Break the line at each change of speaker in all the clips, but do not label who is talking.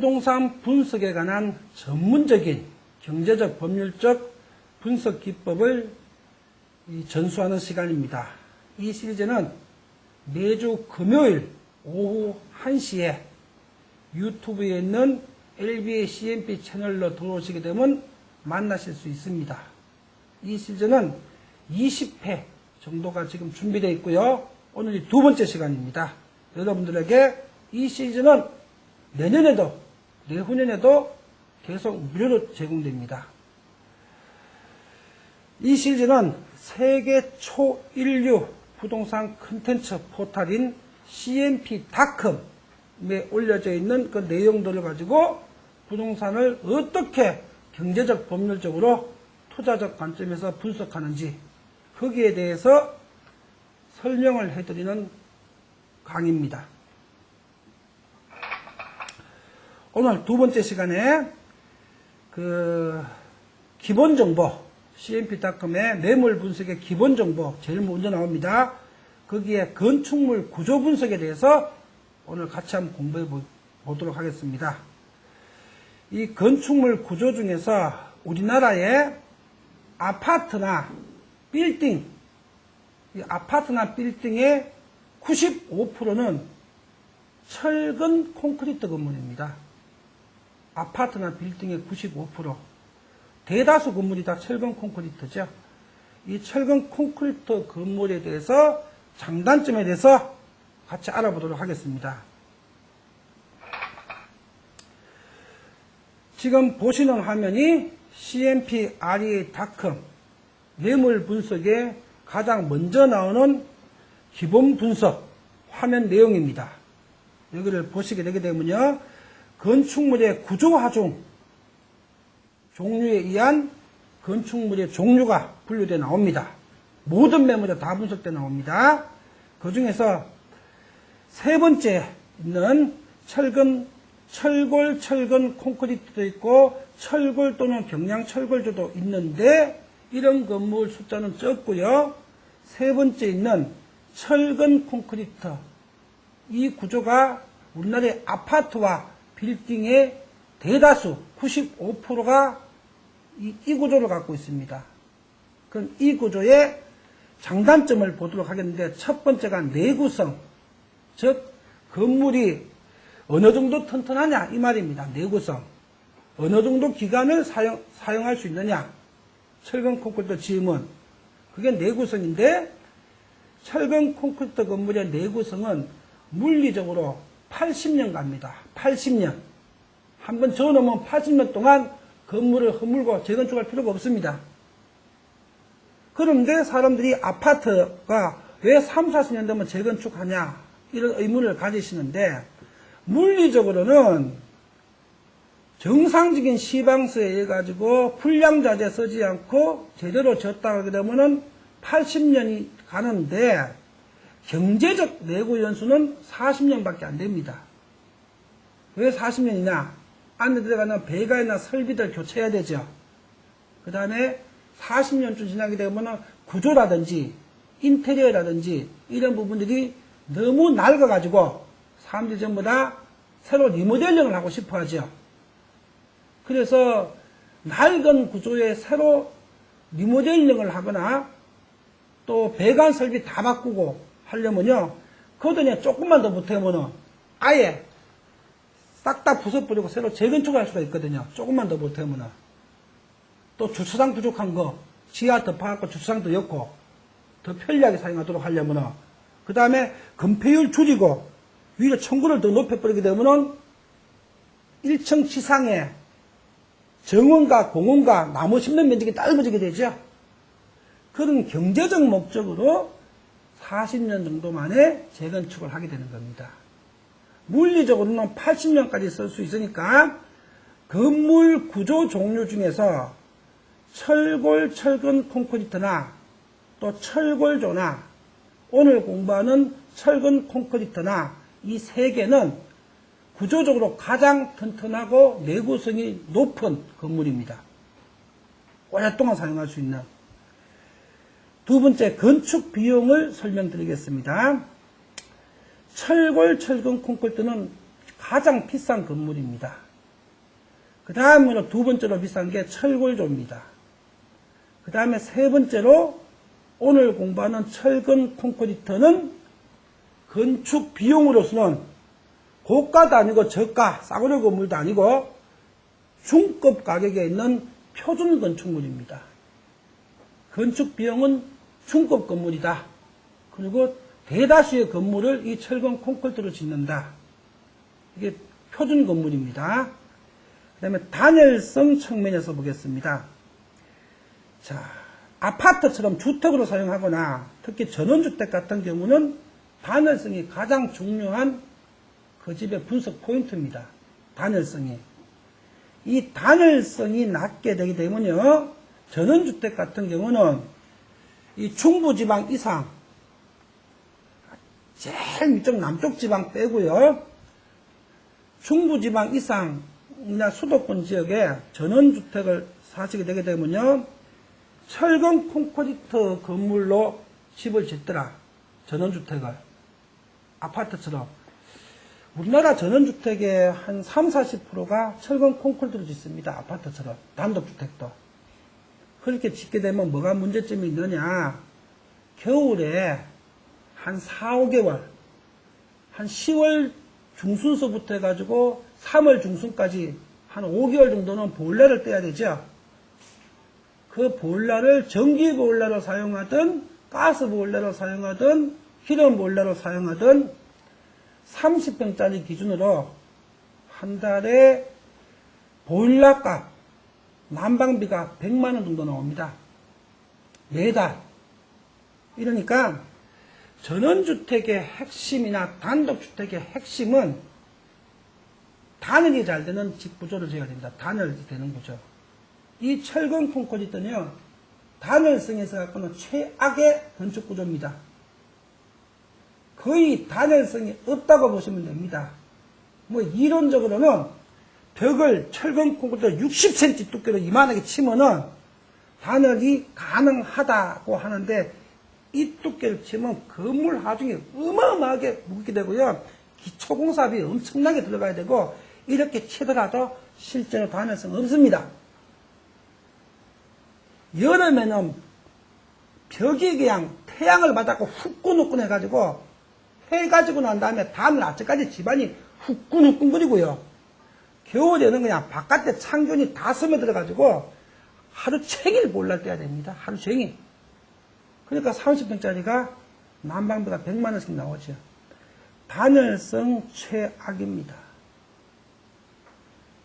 부동산 분석에 관한 전문적인 경제적 법률적 분석 기법을 이 전수하는 시간입니다. 이 시리즈는 매주 금요일 오후 1시에 유튜브에 있는 LBA CMP 채널로 들어오시게 되면 만나실 수 있습니다. 이 시즌은 20회 정도가 지금 준비되어 있고요. 오늘이 두 번째 시간입니다. 여러분들에게 이 시즌은 내년에도, 내후년에도 계속 무료로 제공됩니다. 이 시즌은 세계 초인류 부동산 컨텐츠 포탈인 cmp.com에 올려져 있는 그 내용들을 가지고 부동산을 어떻게 경제적 법률적으로 투자적 관점에서 분석하는지 거기에 대해서 설명을 해드리는 강의입니다. 오늘 두 번째 시간에 그 기본 정보 cmp.com의 매물 분석의 기본 정보 제일 먼저 나옵니다. 거기에 건축물 구조 분석에 대해서 오늘 같이 한번 공부해 보- 보도록 하겠습니다. 이 건축물 구조 중에서 우리나라의 아파트나 빌딩, 이 아파트나 빌딩의 95%는 철근 콘크리트 건물입니다. 아파트나 빌딩의 95%. 대다수 건물이 다 철근 콘크리트죠. 이 철근 콘크리트 건물에 대해서 장단점에 대해서 같이 알아보도록 하겠습니다. 지금 보시는 화면이 CMP REA.com 매물 분석에 가장 먼저 나오는 기본 분석 화면 내용입니다. 여기를 보시게 되게 되면요. 건축물의 구조화 중 종류에 의한 건축물의 종류가 분류되어 나옵니다. 모든 매물에 다 분석되어 나옵니다. 그 중에서 세 번째 있는 철근, 철골, 철근 콘크리트도 있고 철골 또는 경량 철골조도 있는데 이런 건물 숫자는 적고요. 세 번째 있는 철근 콘크리트 이 구조가 우리나라의 아파트와 빌딩의 대다수 95%가 이, 이 구조를 갖고 있습니다. 그럼 이 구조의 장단점을 보도록 하겠는데 첫 번째가 내구성, 즉 건물이 어느 정도 튼튼하냐 이 말입니다. 내구성. 어느 정도 기간을 사용, 사용할 수 있느냐. 철근 콘크리트 지음은 그게 내구성인데 철근 콘크리트 건물의 내구성은 물리적으로 80년 갑니다. 80년. 한번 저어놓으면 80년 동안 건물을 허물고 재건축할 필요가 없습니다. 그런데 사람들이 아파트가 왜 3, 40년 되면 재건축하냐 이런 의문을 가지시는데 물리적으로는 정상적인 시방서에 의해 가지고 불량자재 쓰지 않고 제대로 졌다 하게 되면은 80년이 가는데 경제적 내구 연수는 40년밖에 안 됩니다. 왜 40년이냐? 안에 들어가는 배관이나 설비들 교체해야 되죠. 그 다음에 40년쯤 지나게 되면 구조라든지 인테리어라든지 이런 부분들이 너무 낡아가지고 사람들이 전부 다 새로 리모델링을 하고 싶어 하죠. 그래서 낡은 구조에 새로 리모델링을 하거나 또 배관 설비 다 바꾸고 하려면요. 그거도 조금만 더 못하면은 아예 싹 다 부숴버리고 새로 재건축할 수가 있거든요. 조금만 더 못하면은. 또 주차장 부족한 거, 지하 더 파갖고 주차장 더 엮고, 더 편리하게 사용하도록 하려면은, 그 다음에 건폐율 줄이고, 위로 청구를 더 높여버리게 되면은, 1층 지상에 정원과 공원과 나무 심는 면적이 짧아지게 되죠. 그런 경제적 목적으로 40년 정도 만에 재건축을 하게 되는 겁니다. 물리적으로는 80년까지 쓸 수 있으니까 건물 구조 종류 중에서 철골, 철근 콘크리트나 또 철골조나 오늘 공부하는 철근 콘크리트나 이 세 개는 구조적으로 가장 튼튼하고 내구성이 높은 건물입니다. 오랫동안 사용할 수 있는 두 번째 건축 비용을 설명드리겠습니다. 철골 철근 콘크리트는 가장 비싼 건물입니다. 그 다음으로 두 번째로 비싼 게 철골조입니다. 그 다음에 세 번째로 오늘 공부하는 철근 콘크리트는 건축 비용으로서는 고가도 아니고 저가, 싸구려 건물도 아니고 중급 가격에 있는 표준 건축물입니다. 건축 비용은 중급 건물이다. 그리고 대다수의 건물을 이 철근 콘크리트로 짓는다. 이게 표준 건물입니다. 그 다음에 단열성 측면에서 보겠습니다. 자, 아파트처럼 주택으로 사용하거나 특히 전원주택 같은 경우는 단열성이 가장 중요한 그 집의 분석 포인트입니다. 단열성이. 이 단열성이 낮게 되게 되면요, 전원주택 같은 경우는 이 중부지방 이상, 제일 위쪽 남쪽 지방 빼고요, 중부지방 이상이나 수도권 지역에 전원주택을 사시게 되게 되면요, 철근 콘크리트 건물로 집을 짓더라. 전원주택을. 아파트처럼. 우리나라 전원주택의 한 3, 40%가 철근 콘크리트로 짓습니다. 아파트처럼. 단독주택도. 그렇게 짓게 되면 뭐가 문제점이 있느냐. 겨울에 한 4, 5개월, 한 10월 중순서부터 해가지고 3월 중순까지 한 5개월 정도는 보일러를 떼야 되죠. 그 보일러를 전기 보일러로 사용하든 가스 보일러로 사용하든 기름 보일러로 사용하든 30평짜리 기준으로 한 달에 보일러 값 난방비가 100만 원 정도 나옵니다. 매달. 이러니까 전원주택의 핵심이나 단독주택의 핵심은 단열이 잘 되는 집 구조를 지어야 됩니다. 단열이 되는 구조. 이 철근 콘크리트는요, 단열성에서 갖고는 최악의 건축 구조입니다. 거의 단열성이 없다고 보시면 됩니다. 뭐 이론적으로는 벽을 철근 콘크리트 60cm 두께로 이만하게 치면은 단열이 가능하다고 하는데 이 두께를 치면 건물 하중이 어마어마하게 무겁게 되고요. 기초공사비 엄청나게 들어가야 되고 이렇게 치더라도 실제로 단열성 없습니다. 여름에는 벽이 그냥 태양을 맞았고 후끈후끈 해가지고 해가지고 난 다음에 다음날 아침까지 집안이 후끈후끈거리고요. 겨울에는 그냥 바깥에 창균이 다 스며들어가지고 하루 종일 몰랄 때야 됩니다. 하루 종일. 그러니까 30평짜리가 난방비가 100만 원씩 나오죠. 단열성 최악입니다.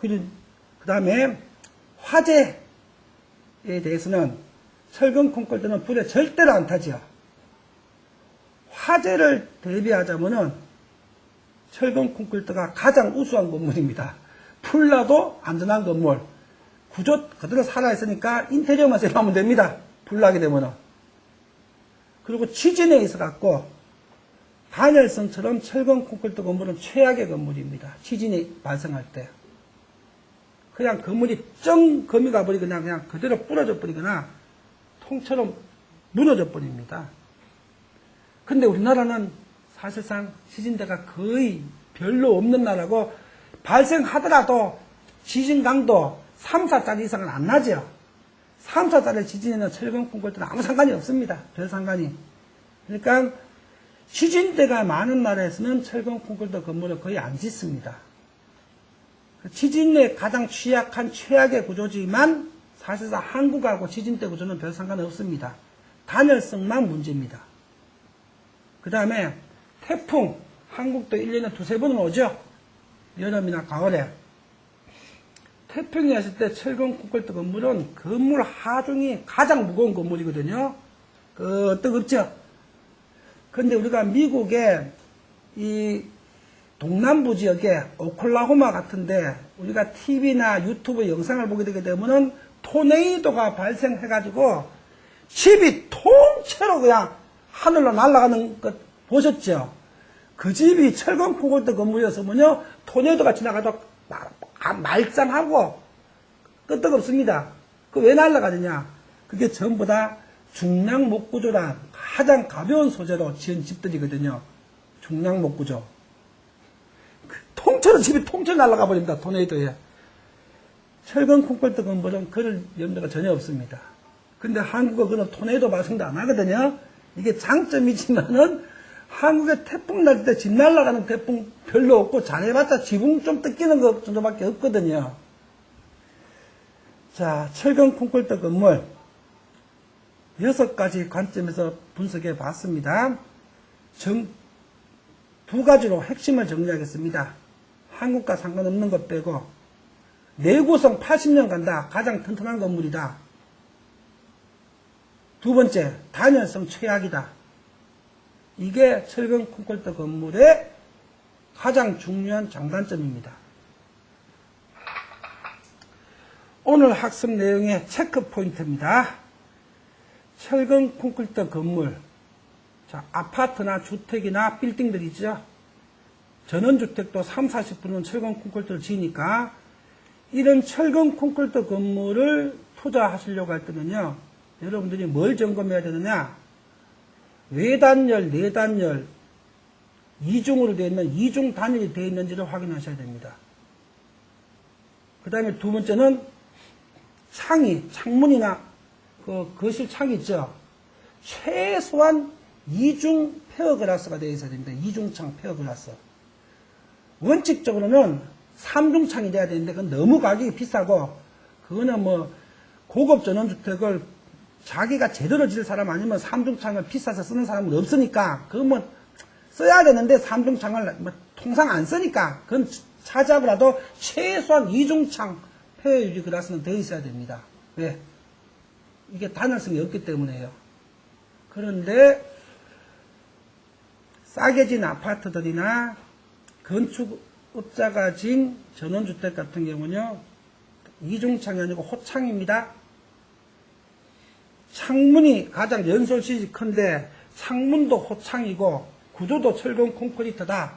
그 다음에 화재 에 대해서는 철근 콘크리트는 불에 절대로 안 타죠. 화재를 대비하자면은 철근 콘크리트가 가장 우수한 건물입니다. 불나도 안전한 건물. 구조 그대로 살아있으니까 인테리어만 세우면 됩니다. 불나게 되면은. 그리고 지진에 있어 갖고 단열성처럼 철근 콘크리트 건물은 최악의 건물입니다. 지진이 발생할 때. 그냥 건물이 쩡 거미 가버리거나 그냥 그대로 부러져 버리거나 통처럼 무너져 버립니다. 근데 우리나라는 사실상 지진대가 거의 별로 없는 나라고 발생하더라도 지진 강도 3, 4짜리 이상은 안 나죠. 3, 4짜리 지진에는 철근 콘크리트는 아무 상관이 없습니다. 별 상관이. 그러니까 지진대가 많은 나라에서는 철근 콘크리트 건물을 거의 안 짓습니다. 지진에 가장 취약한 최악의 구조지만 사실상 한국하고 지진대 구조는 별 상관 없습니다. 단열성만 문제입니다. 그 다음에 태풍, 한국도 1년에 두세 번은 오죠? 여름이나 가을에. 태풍이 왔을 때 철근 콘크리트 건물은 건물 하중이 가장 무거운 건물이거든요. 그, 뜨겁죠? 근데 우리가 미국에 이 동남부 지역에 오클라호마 같은데 우리가 TV나 유튜브 영상을 보게 되게 되면은 토네이도가 발생해가지고 집이 통째로 그냥 하늘로 날아가는 것 보셨죠? 그 집이 철근 콘크리트 건물이었으면요 토네이도가 지나가도 아, 말짱하고 끄떡없습니다. 그 왜 날아가느냐? 그게 전부 다 중량 목구조란 가장 가벼운 소재로 지은 집들이거든요. 중량 목구조. 통째로 집이 통째로 날아가 버립니다. 토네이도에. 철근 콘크리트 건물은 그럴 염려가 전혀 없습니다. 근데 한국은 그런 토네이도 발생도 안 하거든요. 이게 장점이지만은 한국에 태풍 날 때 집 날아가는 태풍 별로 없고 잘해봤자 지붕 좀 뜯기는 것 정도밖에 없거든요. 자, 철근 콘크리트 건물 여섯 가지 관점에서 분석해 봤습니다. 정, 두 가지로 핵심을 정리하겠습니다. 한국과 상관없는 것 빼고 내구성 80년 간다. 가장 튼튼한 건물이다. 두 번째, 단열성 최악이다. 이게 철근 콘크리트 건물의 가장 중요한 장단점입니다. 오늘 학습 내용의 체크 포인트입니다. 철근 콘크리트 건물. 자, 아파트나 주택이나 빌딩들 있죠? 전원주택도 3, 40%는 철근 콘크리트를 지으니까 이런 철근 콘크리트 건물을 투자하시려고 할 때는요, 여러분들이 뭘 점검해야 되느냐? 외단열, 내단열, 이중으로 되어 있는 이중 단열이 되어 있는지를 확인하셔야 됩니다. 그 다음에 두 번째는 창이, 창문이나 그 거실 창이 있죠. 최소한 이중 페어 글라스가 되어 있어야 됩니다. 이중창 페어 글라스. 원칙적으로는 삼중창이 돼야 되는데 그건 너무 가격이 비싸고 그거는 뭐 고급 전원주택을 자기가 제대로 지을 사람 아니면 삼중창을 비싸서 쓰는 사람은 없으니까 그건 뭐 써야 되는데 삼중창을 뭐 통상 안 쓰니까 그건 차지하더라도 최소한 이중창 유리 글라스는 되어 있어야 됩니다. 왜? 이게 단열성이 없기 때문에요. 그런데 싸게 진 아파트들이나 건축업자가 진 전원주택 같은 경우는요, 이중창이 아니고 호창입니다. 창문이 가장 연솔시이 큰데 창문도 호창이고 구조도 철근 콘크리트다.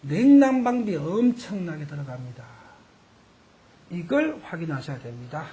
냉난방비 엄청나게 들어갑니다. 이걸 확인하셔야 됩니다.